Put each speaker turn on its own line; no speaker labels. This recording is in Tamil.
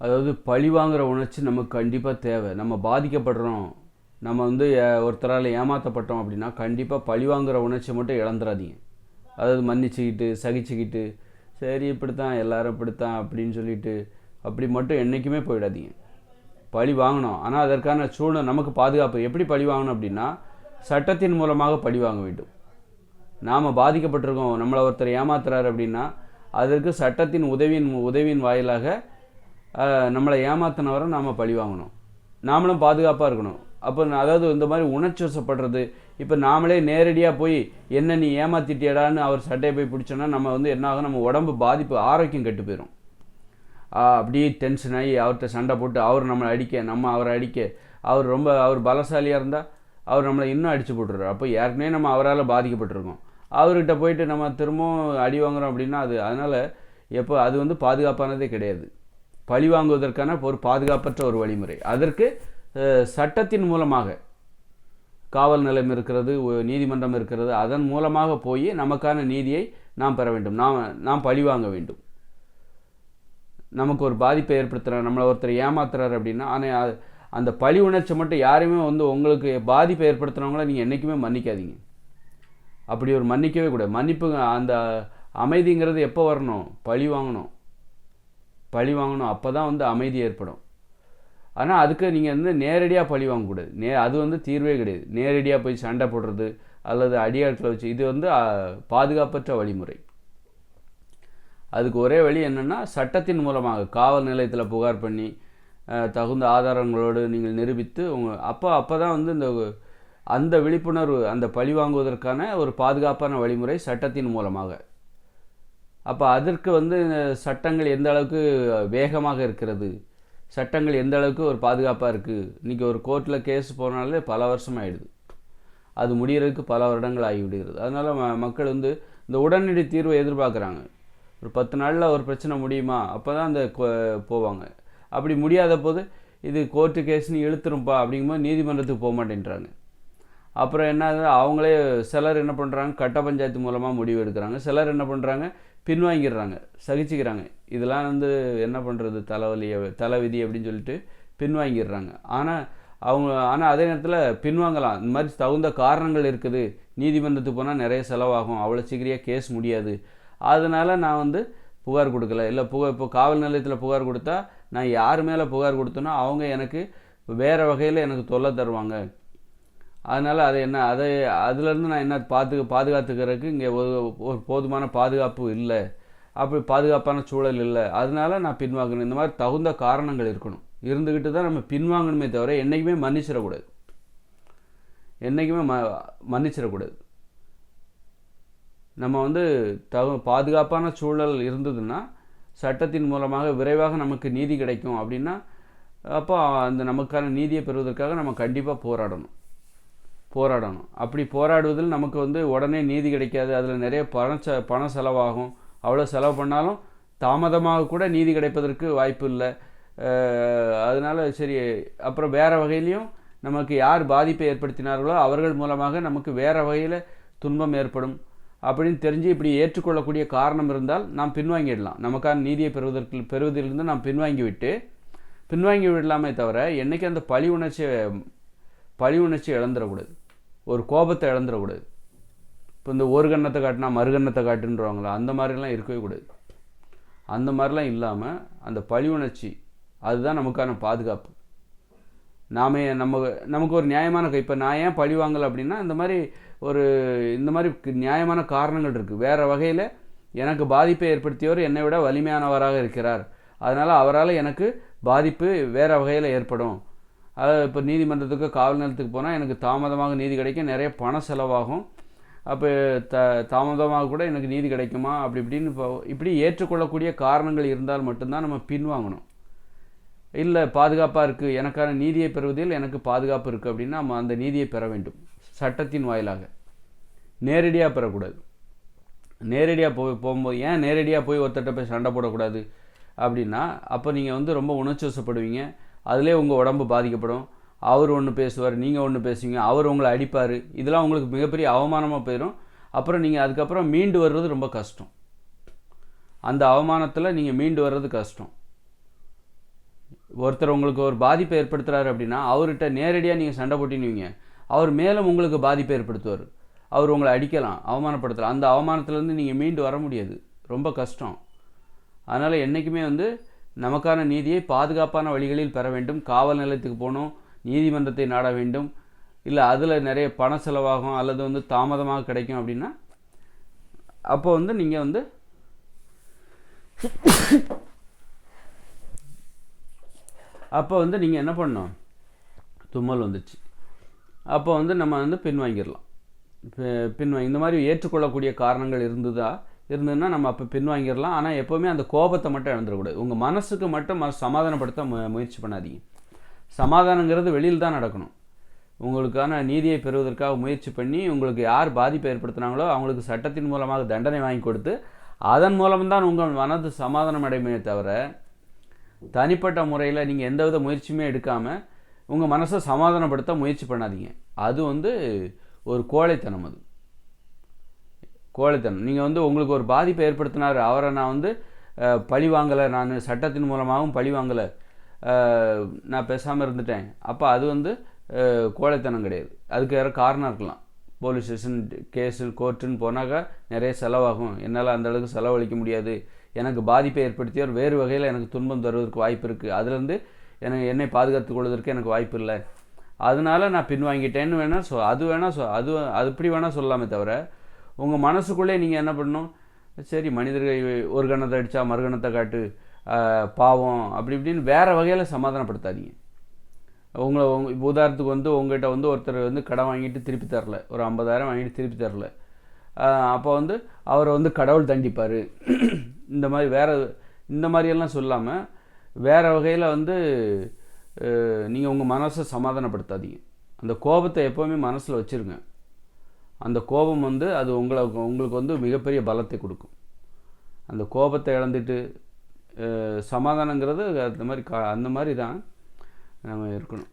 அதாவது பழி வாங்குகிற உணர்ச்சி நமக்கு கண்டிப்பாக தேவை. நம்ம பாதிக்கப்படுறோம். நம்ம வந்து ஒருத்தரால் ஏமாற்றப்பட்டோம் அப்படின்னா கண்டிப்பாக பழி வாங்குற உணர்ச்சி மட்டும் இழந்துடாதீங்க அதாவது மன்னிச்சுக்கிட்டு சகிச்சுக்கிட்டு சரி இப்படித்தான் எல்லாரும் இப்படித்தான் அப்படின்னு சொல்லிட்டு அப்படி மட்டும் என்றைக்குமே போயிடாதீங்க. பழி வாங்கணும். ஆனால் அதற்கான சூழ்நிலை நமக்கு பாதுகாப்பு. எப்படி பழி வாங்கணும் அப்படின்னா சட்டத்தின் மூலமாக பழி வாங்க வேண்டும். நாம் பாதிக்கப்பட்டிருக்கோம். நம்மளை ஒருத்தர் ஏமாத்துறாரு அப்படின்னா அதற்கு சட்டத்தின் உதவியின் உதவியின் வாயிலாக நம்மளை ஏமாத்தினவரை நாம் பழி வாங்கணும். நாமளும் பாதுகாப்பாக இருக்கணும். அப்போ நான் அதாவது இந்த மாதிரி உணர்ச்சி வசப்படுறது இப்போ நாமளே நேரடியாக போய் என்ன நீ ஏமாத்திட்டியடான்னு அவர் சட்டையை போய் பிடிச்சோன்னா நம்ம வந்து என்ன ஆகும்? நம்ம உடம்பு பாதிப்பு ஆரோக்கியம் கெட்டு போயிடும் அப்படியே டென்ஷன் ஆகி அவர்கிட்ட சண்டை போட்டு அவர் நம்மளை அடிக்க நம்ம அவரை அடிக்க அவர் ரொம்ப அவர் பலசாலியாக இருந்தால் அவர் நம்மளை இன்னும் அடித்து போட்டுருவார் அப்போ ஏற்கனவே நம்ம அவரால் பாதிக்கப்பட்டிருக்கோம். அவர்கிட்ட போயிட்டு நம்ம திரும்பவும் அடி வாங்குகிறோம் அப்படின்னா அது அதனால் எப்போ அது வந்து பாதுகாப்பானதே கிடையாது. பழி வாங்குவதற்கான ஒரு பாதுகாப்பற்ற ஒரு வழிமுறை. அதற்கு சட்டத்தின் மூலமாக காவல் நிலையம் இருக்கிறது நீதிமன்றம் இருக்கிறது அதன் மூலமாக போய் நமக்கான நீதியை நாம் பெற வேண்டும். நாம் நாம் பழி வாங்க வேண்டும். நமக்கு ஒரு பாதிப்பை ஏற்படுத்துகிறார் நம்மளை ஒருத்தர் ஏமாத்துறாரு அப்படின்னா ஆனால் அந்த பழி உணர்ச்சி மட்டும் யாரையுமே வந்து உங்களுக்கு பாதிப்பை ஏற்படுத்துகிறவங்கள நீங்கள் என்றைக்குமே மன்னிக்காதீங்க. அப்படி ஒரு மன்னிக்கவே கூடாது. மன்னிப்பு அந்த அமைதிங்கிறது எப்போ வரணும்? பழி வாங்கணும். பழி வாங்கணும். அப்போ தான் வந்து அமைதி ஏற்படும். ஆனால் அதுக்கு நீங்கள் வந்து நேரடியாக பழி வாங்கக்கூடாது. நே அது வந்து தீர்வே கிடையாது. நேரடியாக போய் சண்டை போடுறது அல்லது அடியாட்டில் வச்சு இது வந்து பாதுகாப்பற்ற வழிமுறை. அதுக்கு ஒரே வழி என்னென்னா சட்டத்தின் மூலமாக காவல் நிலையத்தில் புகார் பண்ணி தகுந்த ஆதாரங்களோடு நீங்கள் நிரூபித்து உங்கள் அப்போ அப்போ தான் வந்து இந்த அந்த விழிப்புணர்வு அந்த பழி வாங்குவதற்கான ஒரு பாதுகாப்பான வழிமுறை சட்டத்தின் மூலமாக. அப்போ அதற்கு வந்து இந்த சட்டங்கள் எந்த அளவுக்கு வேகமாக இருக்கிறது? சட்டங்கள் எந்த அளவுக்கு ஒரு பாதுகாப்பாக இருக்குது இன்றைக்கி ஒரு கோர்ட்டில் கேஸ் போனாலே பல வருஷம் ஆகிடுது அது முடிகிறதுக்கு பல வருடங்கள் ஆகிவிடுகிறது. அதனால் ம மக்கள் வந்து இந்த உடனடி தீர்வை எதிர்பார்க்குறாங்க. ஒரு பத்து நாளில் ஒரு பிரச்சனை முடியுமா? அப்போ தான் அந்த போவாங்க. அப்படி முடியாத போது இது கோர்ட்டு கேஸ்னு இழுத்துரும்பா அப்படிங்கும்போது நீதிமன்றத்துக்கு போக மாட்டேன்றாங்க. அப்புறம் என்ன அவங்களே சிலர் என்ன பண்ணுறாங்க கட்ட பஞ்சாயத்து மூலமாக முடிவு எடுக்கிறாங்க. சிலர் என்ன பண்ணுறாங்க பின்வாங்கிடுறாங்க சகிச்சுக்கிறாங்க. இதெல்லாம் வந்து என்ன பண்ணுறது தலைவலி தலைவிதி அப்படின்னு சொல்லிட்டு பின்வாங்கிடுறாங்க. ஆனால் அவங்க ஆனால் அதே நேரத்தில் பின்வாங்கலாம். இந்த மாதிரி தகுந்த காரணங்கள் இருக்குது. நீதிமன்றத்துக்கு போனால் நிறைய செலவாகும். அவ்வளோ சீக்கிரம் கேஸ் முடியாது. அதனால் நான் வந்து புகார் கொடுக்கல. இல்லை புகார் இப்போ காவல் நிலையத்தில் புகார் கொடுத்தா நான் யார் மேலே புகார் கொடுத்தேனோ அவங்க எனக்கு வேறு வகையில் எனக்கு தொல்லை தருவாங்க. அதனால் அதை என்ன அதை அதுலேருந்து நான் என்ன பார்த்து பாதுகாத்துக்கிறதுக்கு இங்கே ஒரு ஒரு போதுமான பாதுகாப்பு இல்லை. அப்படி பாதுகாப்பான சூழல் இல்லை. அதனால நான் பின்வாங்கணும். இந்த மாதிரி தகுந்த காரணங்கள் இருக்கணும். இருந்துக்கிட்டு தான் நம்ம பின்வாங்கணுமே தவிர என்றைக்குமே மன்னிச்சிடக்கூடாது. என்றைக்குமே ம மன்னிச்சிடக்கூடாது. நம்ம வந்து தகு பாதுகாப்பான சூழல் இருந்ததுன்னா சட்டத்தின் மூலமாக விரைவாக நமக்கு நீதி கிடைக்கும் அப்படின்னா அப்போ அந்த நமக்கான நீதியை பெறுவதற்காக நம்ம கண்டிப்பாக போராடணும். போராடணும். அப்படி போராடுவதில் நமக்கு வந்து உடனே நீதி கிடைக்காது. அதில் நிறைய பண செ பண செலவாகும். அவ்வளோ செலவு பண்ணாலும் தாமதமாக கூட நீதி கிடைப்பதற்கு வாய்ப்பு இல்லை. அதனால் சரி அப்புறம் வேறு வகையிலையும் நமக்கு யார் பாதிப்பை ஏற்படுத்தினார்களோ அவர்கள் மூலமாக நமக்கு வேறு வகையில் துன்பம் ஏற்படும். அப்படின்னு தெரிஞ்சு இப்படி ஏற்றுக்கொள்ளக்கூடிய காரணம் இருந்தால் நாம் பின்வாங்கிடலாம். நமக்கான நீதியை பெறுவதற்கு பெறுவதிலிருந்து நாம் பின்வாங்கி விட்டு பின்வாங்கி விடலாமே தவிர என்றைக்கு அந்த பழி உணர்ச்சியை பழி உணர்ச்சி இழந்துடக்கூடாது. ஒரு கோபத்தை இழந்துடக்கூடாது. இப்போ இந்த ஒரு கண்ணத்தை காட்டினா மறுகண்ணத்தை காட்டுன்றவங்களா அந்த மாதிரிலாம் இருக்கவே கூடாது. அந்த மாதிரிலாம் இல்லாமல் அந்த பழி உணர்ச்சி அதுதான் நமக்கான பாதுகாப்பு. நாம் நம்ம நமக்கு ஒரு நியாயமான இப்போ நான் ஏன் பழி வாங்கலை அப்படின்னா இந்த மாதிரி ஒரு இந்த மாதிரி நியாயமான காரணங்கள் இருக்குது வேறு வகையில் எனக்கு பாதிப்பை ஏற்படுத்தியவர் என்னை விட வலிமையானவராக இருக்கிறார். அதனால் அவரால் எனக்கு பாதிப்பு வேறு வகையில் ஏற்படும். அதாவது இப்போ நீதிமன்றத்துக்கு காவல் நிலையத்துக்கு போனால் எனக்கு தாமதமாக நீதி கிடைக்கும் நிறைய பண செலவாகும். அப்போ த தாமதமாக கூட எனக்கு நீதி கிடைக்குமா? அப்படி இப்படின்னு இப்போ இப்படி ஏற்றுக்கொள்ளக்கூடிய காரணங்கள் இருந்தால் மட்டும்தான் நம்ம பின்வாங்கணும். இல்லை பாதுகாப்பாக இருக்குது எனக்கான நீதியை பெறுவதில் எனக்கு பாதுகாப்பு இருக்குது அப்படின்னா நம்ம அந்த நீதியை பெற வேண்டும். சட்டத்தின் வாயிலாக. நேரடியாக பெறக்கூடாது. நேரடியாக போய் போகும்போது ஏன் நேரடியாக போய் ஒருத்தட்ட போய் சண்டை போடக்கூடாது? அப்படின்னா அப்போ நீங்கள் வந்து ரொம்ப உணர்ச்சி வசப்படுவீங்க. அதிலே உங்கள் உடம்பு பாதிக்கப்படும். அவர் ஒன்று பேசுவார் நீங்கள் ஒன்று பேசுவீங்க அவர் உங்களை அடிப்பார். இதெல்லாம் உங்களுக்கு மிகப்பெரிய அவமானமாக போயிடும் அப்புறம் நீங்கள் அதுக்கப்புறம் மீண்டு வர்றது ரொம்ப கஷ்டம். அந்த அவமானத்தில் நீங்கள் மீண்டு வர்றது கஷ்டம். ஒருத்தர் உங்களுக்கு ஒரு பாதிப்பை ஏற்படுத்துகிறாரு அப்படின்னா அவர்கிட்ட நேரடியாக நீங்கள் சண்டை போட்டினுவீங்க அவர் மேலும் உங்களுக்கு பாதிப்பை ஏற்படுத்துவார். அவர் உங்களை அடிக்கலாம் அவமானப்படுத்தலாம். அந்த அவமானத்துலேருந்து நீங்கள் மீண்டு வர முடியாது. ரொம்ப கஷ்டம். அதனால் என்றைக்குமே வந்து நமக்கான நீதியை பாதுகாப்பான வழிகளில் பெற வேண்டும். காவல் நிலையத்துக்கு போகணும் நீதிமன்றத்தை நாட வேண்டும். இல்லை அதில் நிறைய பண செலவாகும் அல்லது வந்து தாமதமாக கிடைக்கும் அப்படின்னா அப்போ வந்து நீங்கள் வந்து அப்போ வந்து நீங்கள் என்ன பண்ணணும்? தும்மல் வந்துச்சு. அப்போ வந்து நம்ம வந்து பின்வாங்கிடலாம். பின்வாங்கி இந்த மாதிரி ஏற்றுக்கொள்ளக்கூடிய காரணங்கள் இருந்ததா? இருந்ததுன்னா நம்ம அப்போ பின்வாங்கிடலாம் ஆனால் எப்போவுமே அந்த கோபத்தை மட்டும் இழந்துடக்கூடாது. உங்கள் மனசுக்கு மட்டும் ம- சமாதானப்படுத்த மு முயற்சி பண்ணாதீங்க. சமாதானங்கிறது வெளியில் தான் நடக்கணும். உங்களுக்கான நீதியை பெறுவதற்காக முயற்சி பண்ணி உங்களுக்கு யார் பாதிப்பை ஏற்படுத்தினாங்களோ அவங்களுக்கு சட்டத்தின் மூலமாக தண்டனை வாங்கி கொடுத்து அதன் மூலம்தான் உங்கள் மனது சமாதானம் அடையுமே தவிர தனிப்பட்ட முறையில் நீங்கள் எந்தவித முயற்சியுமே எடுக்காமல் உங்கள் மனசை சமாதானப்படுத்த முயற்சி பண்ணாதீங்க. அது வந்து ஒரு கோழைத்தனம் அது. கோழைத்தனம் நீங்கள் வந்து உங்களுக்கு ஒரு பாதிப்பை ஏற்படுத்தினார். அவரை நான் வந்து பழி வாங்கலை. நான் சட்டத்தின் மூலமாகவும் பழி வாங்கலை. நான் பேசாமல் இருந்துட்டேன். அப்போ அது வந்து கோழைத்தனம் கிடையாது. அதுக்கு வேறு காரணம் இருக்கலாம். போலீஸ் ஸ்டேஷன் கேஸு கோர்ட்டுன்னு போனாக்கா நிறைய செலவாகும். என்னால் அந்த அளவுக்கு செலவழிக்க முடியாது. எனக்கு பாதிப்பை ஏற்படுத்தியவர் வேறு வகையில் எனக்கு துன்பம் தருவதற்கு வாய்ப்பு இருக்குது அதுலேருந்து எனக்கு என்னை பாதுகாத்துக் கொள்வதற்கு எனக்கு வாய்ப்பு இல்லை. அதனால நான் பின்வாங்கிட்டேன்னு வேணால் சொ அது வேணால் சொ அது அது இப்படி வேணால் சொல்லலாமே தவிர உங்கள் மனசுக்குள்ளே நீங்கள் என்ன பண்ணணும்? சரி மனிதர்கள் ஒரு கணத்தை அடித்தா மறுகணத்தை காட்டு பாவம் அப்படி இப்படின்னு வேறு வகையில் சமாதானப்படுத்தாதீங்க. உங்களை உங்க இப்போ உதாரணத்துக்கு வந்து உங்ககிட்ட வந்து ஒருத்தர் வந்து கடன் வாங்கிட்டு திருப்பி தரல. ஒரு ஐம்பதாயிரம் வாங்கிட்டு திருப்பி தரல. அப்போ வந்து அவரை வந்து கடவுள் தண்டிப்பார். இந்த மாதிரி வேறு இந்த மாதிரியெல்லாம் சொல்லாமல் வேறு வகையில் வந்து நீங்கள் உங்கள் மனசை சமாதானப்படுத்தாதீங்க. அந்த கோபத்தை எப்போவுமே மனசில் வச்சுருங்க. அந்த கோபம் வந்து அது உங்களை உங்களுக்கு வந்து மிகப்பெரிய பலத்தை கொடுக்கும். அந்த கோபத்தை இழந்துட்டு சமாதானங்கிறது அந்த மாதிரி கா அந்த மாதிரி தான் நம்ம இருக்கணும்.